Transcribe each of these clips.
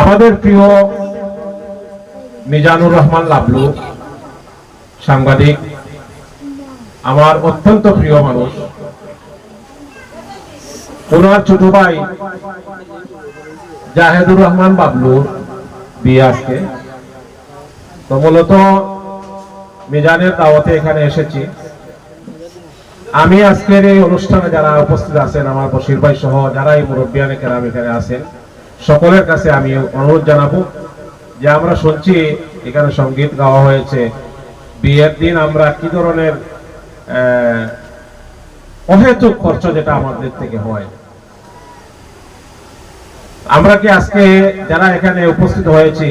আমাদের প্রিয় মিজানুর রহমান লাবলু, সাংবাদিক, আমার অত্যন্ত প্রিয় মানুষ। ওনার ছোট ভাই জাহেদুর রহমান বাবলুর বিয়ে আজকে। তো মূলত মিজানের দাওয়াতে এখানে এসেছি। আমি আজকের এই অনুষ্ঠানে যারা উপস্থিত আছেন, আমার বশির ভাই সহ যারা এই মুরব্বিয়ানে কেরাম এখানে আছেন সকলের কাছে আমি অনুরোধ জানাব যে আমরা শুনছি, এখানে সংগীত গাওয়া হয়েছে। বিয়ের দিন আমরা কি ধরনের অহেতুক খরচ যেটা আমাদের থেকে হয়। আমরা কি আজকে যারা এখানে উপস্থিত হয়েছি,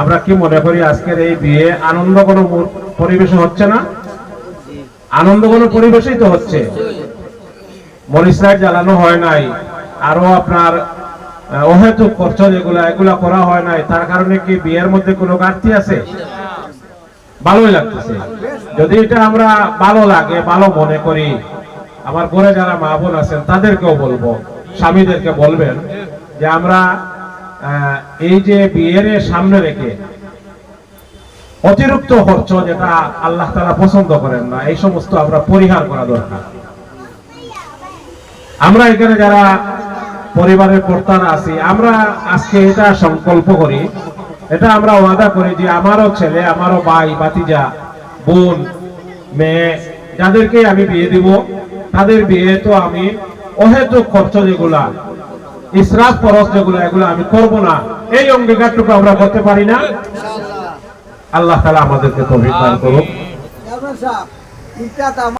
আমরা কি মনে করি আজকের এই বিয়ে আনন্দ কোনো পরিবেশে হচ্ছে না? আনন্দ কোনো পরিবেশেই তো হচ্ছে। মরিচ জ্বালানো হয় নাই। আরও আপনার অহেতুক খরচ যেগুলা, এগুলা করা হয় নাই। তার কারণে কি বিয়ের মধ্যে কোনো ঘাটতি আছে? ভালোই লাগতেছে। যদি এটা আমরা ভালো লাগে, ভালো মনে করি, আমার ঘরে যারা মা বোন আছেন, তাদেরকেও বলব। স্বামীদেরকে বলবেন যে আমরা এই যে বিয়ের সামনে রেখে অতিরিক্ত খরচ যেটা আল্লাহ তারা পছন্দ করেন না, এই সমস্ত আমরা পরিহার করা দরকার। আমরা এখানে যারা পরিবারের কর্তারা আছি আমরা আজকে এটা সংকল্প করি। এটা আমরা ওয়াদা করি যে আমারও ছেলে আমারও ভাই বাতিজা বোন মেয়ে যাদেরকে আমি বিয়ে দিব তাদের বিয়ে তো আমি অহেতুক খরচ যেগুলা ইসরাফ খরচ যেগুলো এগুলো আমি করব না। এই অঙ্গীকারটুকু আমরা করতে পারি না। আল্লাহ তালা আমাদেরকে তৌফিক দান করুক।